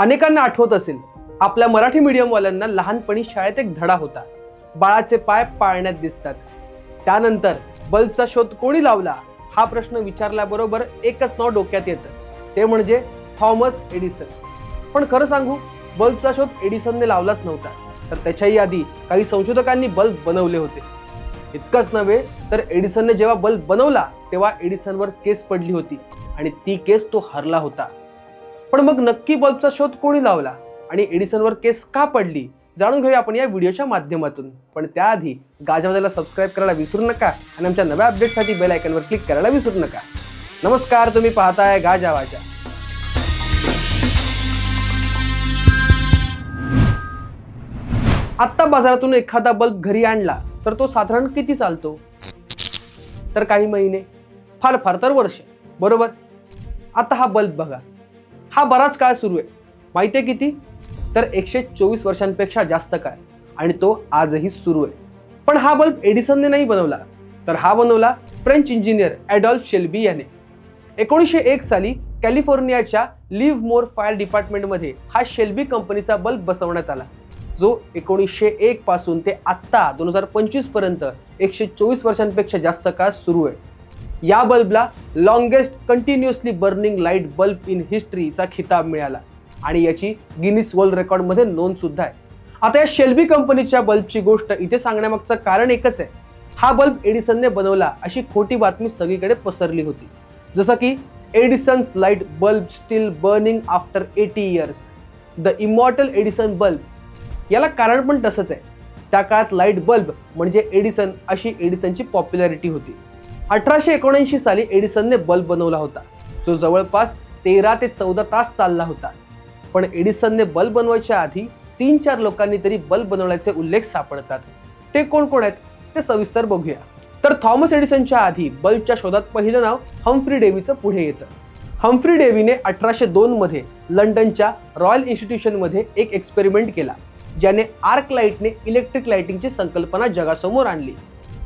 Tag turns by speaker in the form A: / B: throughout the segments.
A: अनेकांना आठवत असेल आपल्या मराठी मीडियमवाल्यांना लहानपणी शाळेत एक धडा होता. बाळाचे पाय पाळण्यात दिसतात. त्यानंतर बल्बचा शोध कोणी लावला? हा प्रश्न विचारल्याबरोबर एकच नाव डोक्यात येतं. ते म्हणजे थॉमस एडिसन. पण खरं सांगू बल्बचा शोध एडिसनने लावलाच नव्हता. तर त्याच्याही आधी काही संशोधकांनी बल्ब बनवले होते. इतकंच नव्हे तर एडिसनने जेव्हा बल्ब बनवला तेव्हा एडिसनवर केस पडली होती. आणि ती केस तो हरला होता. पण मग नक्की बल्बचा शोध कोणी लावला? आणि एडिसनवर केस का पडली? जाणून घेऊया आपण या व्हिडिओच्या माध्यमातून. पण त्याआधी गाजावाजाला सबस्क्राईब करायला विसरू नका आणि आमच्या नव्या अपडेटसाठी बेल आयकनवर क्लिक करायला विसरू नका. नमस्कार तुम्ही पाहताय गाजावाजा. आत्ता बाजारातून एखादा बल्ब घरी आणला तर तो साधारण किती चालतो? तर काही महिने फार फार तर वर्ष. बरोबर? आता हा बल्ब बघा. हा बराच काळ सुरू आहे. माहिती आहे किती? तर एकशे चोवीस वर्षांपेक्षा जास्त काळ. आणि तो आजही सुरू आहे. पण हा बल्ब एडिसनने नाही बनवला. तर हा बनवला फ्रेंच इंजिनियर ॲडॉल्फ शेल्बी याने. एकोणीसशे एक साली कॅलिफोर्नियाच्या लिव्ह मोर फायर डिपार्टमेंटमध्ये हा शेल्बी कंपनीचा बल्ब बसवण्यात आला. जो एकोणीसशे एक पासून ते आत्ता दोन हजार पंचवीसपर्यंत एकशे चोवीस वर्षांपेक्षा जास्त काळ सुरू आहे. या बल्बला longest continuously burning light bulb in हिस्ट्रीचा खिताब मिळाला. आणि याची गिनीस वर्ल्ड रेकॉर्डमध्ये नोंद सुद्धा आहे. आता या शेल्बी कंपनीच्या बल्बची गोष्ट इथे सांगण्यामागचं कारण एकच आहे. हा बल्ब एडिसनने बनवला अशी खोटी बातमी सगळीकडे पसरली होती. जसं की Edison's light bulb still burning after eighty years the immortal Edison bulb याला कारण पण तसंच आहे. त्या काळात लाइट बल्ब म्हणजे एडिसन अशी एडिसनची पॉप्युलॅरिटी होती. अठराशे एकोणऐंशी साली एडिसनने बल्ब बनवला होता. जो जवळपास तेरा ते चौदा तास चालला होता. पण एडिसनने बल्ब बनवायच्या आधी तीन चार लोकांनी तरी बल्ब बनवण्याचे उल्लेख सापडतात. ते कोण कोण आहेत? ते सविस्तर बघूया. तर थॉमस एडिसनच्या आधी बल्बच्या शोधात पहिलं नाव हम्फ्री डेव्हीचं पुढे येतं. हम्फ्री डेव्हीने अठराशे दोनमध्ये लंडनच्या रॉयल इन्स्टिट्यूशनमध्ये एक एक्सपेरिमेंट केला ज्याने आर्क लाईटने इलेक्ट्रिक लाइटिंगची संकल्पना जगासमोर आणली.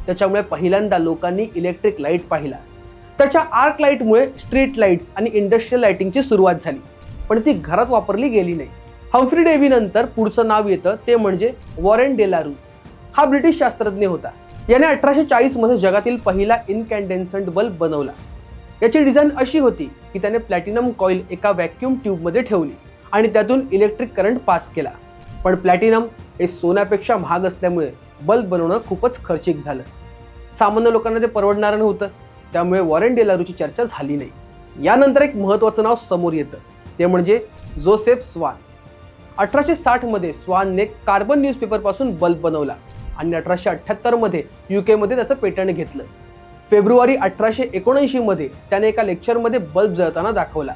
A: त्याच्यामुळे पहिल्यांदा लोकांनी इलेक्ट्रिक लाइट पाहिला. त्याच्या आर्क लाईटमुळे स्ट्रीट लाईट्स आणि इंडस्ट्रियल लाईटिंगची सुरुवात झाली. पण ती घरात वापरली गेली नाही. हम्फ्री डेव्ही नंतर पुढचं नाव येतं ते म्हणजे वॉरेन डेलारू हा ब्रिटिश शास्त्रज्ञ होता. याने अठराशे चाळीसमध्ये जगातील पहिला इनकॅन्डेन्संट बल्ब बनवला. याची डिझाईन अशी होती की त्याने प्लॅटिनम कॉईल एका व्हॅक्युम ट्यूबमध्ये ठेवली आणि त्यातून इलेक्ट्रिक करंट पास केला. पण प्लॅटिनम हे सोन्यापेक्षा महाग असल्यामुळे बल्ब बनवणं खूपच खर्चिक झालं. सामान्य लोकांना ते परवडणारं नव्हतं. त्यामुळे वॉरेन डेलारूची चर्चा झाली नाही. यानंतर एक महत्त्वाचं नाव समोर येतं. ते म्हणजे जोसेफ स्वान. अठराशे साठमध्ये स्वानने कार्बन न्यूजपेपरपासून बल्ब बनवला आणि अठराशे अठ्ठ्याहत्तरमध्ये यू केमध्ये त्याचं पेटंट घेतलं. फेब्रुवारी अठराशे एकोणऐंशीमध्ये त्याने एका लेक्चरमध्ये बल्ब जळताना दाखवला.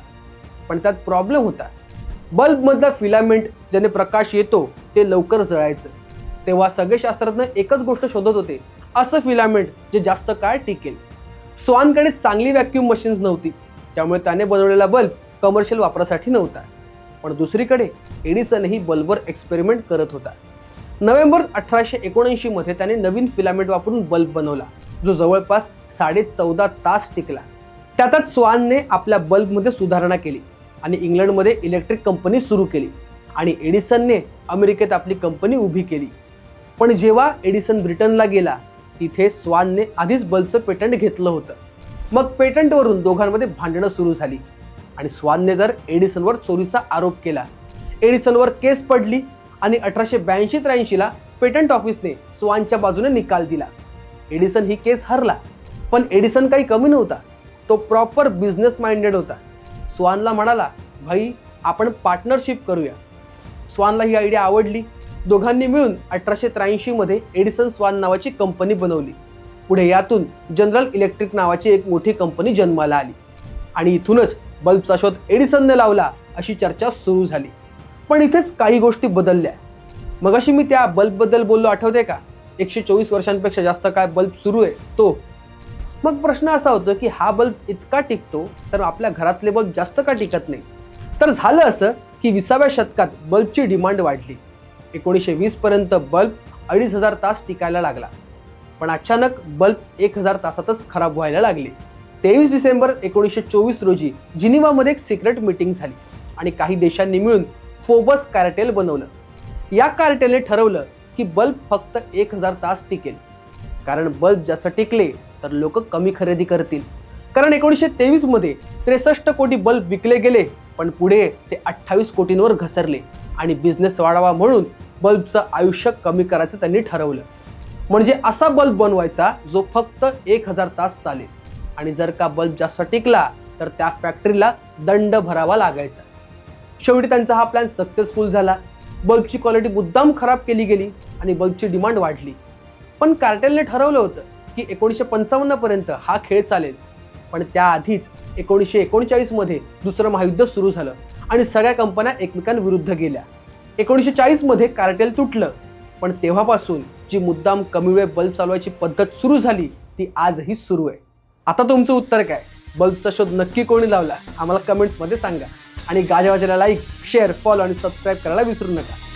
A: पण त्यात प्रॉब्लेम होता. बल्बमधला फिलामेंट ज्याने प्रकाश येतो ते लवकर जळायचं. तेव्हा सगळे शास्त्रज्ञ एकच गोष्ट शोधत होते असं फिलामेंट जे जास्त काळ टिकेल. स्वानकडे चांगली व्हॅक्युम मशीन्स नव्हती त्यामुळे त्याने बनवलेला बल्ब कमर्शियल वापरासाठी नव्हता. पण दुसरीकडे एडिसनही बल्बवर एक्सपेरिमेंट करत होता. नोव्हेंबर अठराशे एकोणऐंशीमध्ये त्याने नवीन फिलामेंट वापरून बल्ब बनवला जो जवळपास साडे चौदा तास टिकला. त्यातच स्वानने आपल्या बल्बमध्ये सुधारणा केली आणि इंग्लंडमध्ये इलेक्ट्रिक कंपनी सुरू केली आणि एडिसनने अमेरिकेत आपली कंपनी उभी केली. पण जेव्हा एडिसन ब्रिटनला गेला तिथे स्वानने आधीच बल्बचं पेटंट घेतलं होतं. मग पेटंटवरून दोघांमध्ये भांडणं सुरू झाली. आणि स्वानने जर एडिसनवर चोरीचा आरोप केला एडिसनवर केस पडली आणि अठराशे ब्याऐंशी त्र्याऐंशीला पेटंट ऑफिसने स्वानच्या बाजूने निकाल दिला. एडिसन ही केस हरला पण एडिसन काही कमी नव्हता. तो प्रॉपर बिझनेस माइंडेड होता. स्वानला म्हणाला भाई आपण पार्टनरशिप करूया. स्वानला ही आयडिया आवडली. दोघांनी मिळून अठराशे त्र्याऐंशीमध्ये एडिसन स्वान नावाची कंपनी बनवली. पुढे यातून जनरल इलेक्ट्रिक नावाची एक मोठी कंपनी जन्माला आली. आणि इथूनच बल्बचा शोध एडिसनने लावला अशी चर्चा सुरू झाली. पण इथेच काही गोष्टी बदलल्या. मग अशी मी त्या बल्बबद्दल बोललो आठवते का? एकशे चोवीस वर्षांपेक्षा जास्त काय बल्ब सुरू आहे तो. मग प्रश्न असा होतो की हा बल्ब इतका टिकतो तर आपल्या घरातले बल्ब जास्त का टिकत नाही? तर झालं असं की विसाव्या शतकात बल्बची डिमांड वाढली. एकोणीसशे वीसपर्यंत बल्ब अडीच हजार तास टिकायला लागला. पण अचानक बल्ब एक हजार तासातच खराब व्हायला लागले. तेवीस डिसेंबर एकोणीसशे चोवीस रोजी जिनिवामध्ये एक सिक्रेट मीटिंग झाली आणि काही देशांनी मिळून फोबस कार्टेल बनवलं. या कार्टेलने ठरवलं की बल्ब फक्त एक हजार तास टिकेल. कारण बल्ब जास्त टिकले तर लोक कमी खरेदी करतील. कारण एकोणीसशे तेवीसमध्ये त्रेसष्ट कोटी बल्ब विकले गेले पण पुढे ते अठ्ठावीस कोटींवर घसरले. आणि बिझनेस वाढावा म्हणून बल्बचं आयुष्य कमी करायचं त्यांनी ठरवलं. म्हणजे असा बल्ब बनवायचा जो फक्त एक हजार तास चालेल. आणि जर का बल्ब जास्त टिकला तर त्या फॅक्टरीला दंड भरावा लागायचा. शेवटी त्यांचा हा प्लॅन सक्सेसफुल झाला. बल्बची क्वालिटी मुद्दाम खराब केली गेली आणि बल्बची डिमांड वाढली. पण कार्टेलने ठरवलं होतं की एकोणीसशे पंचावन्न पर्यंत हा खेळ चालेल. पण त्याआधीच एकोणीसशे एकोणचाळीसमध्ये दुसरं महायुद्ध सुरू झालं. आणि सगळ्या कंपन्या एकमेकांविरुद्ध गेल्या. एकोणीसशे चाळीसमध्ये कार्टेल तुटलं पण तेव्हापासून जी मुद्दाम कमी वेळ बल्ब चालवायची पद्धत सुरू झाली ती आजही सुरू आहे. आता तुमचं उत्तर काय? बल्बचा शोध नक्की कोणी लावला? आम्हाला कमेंट्समध्ये सांगा. आणि गाजावाजाला लाईक शेअर फॉलो आणि सबस्क्राईब करायला विसरू नका.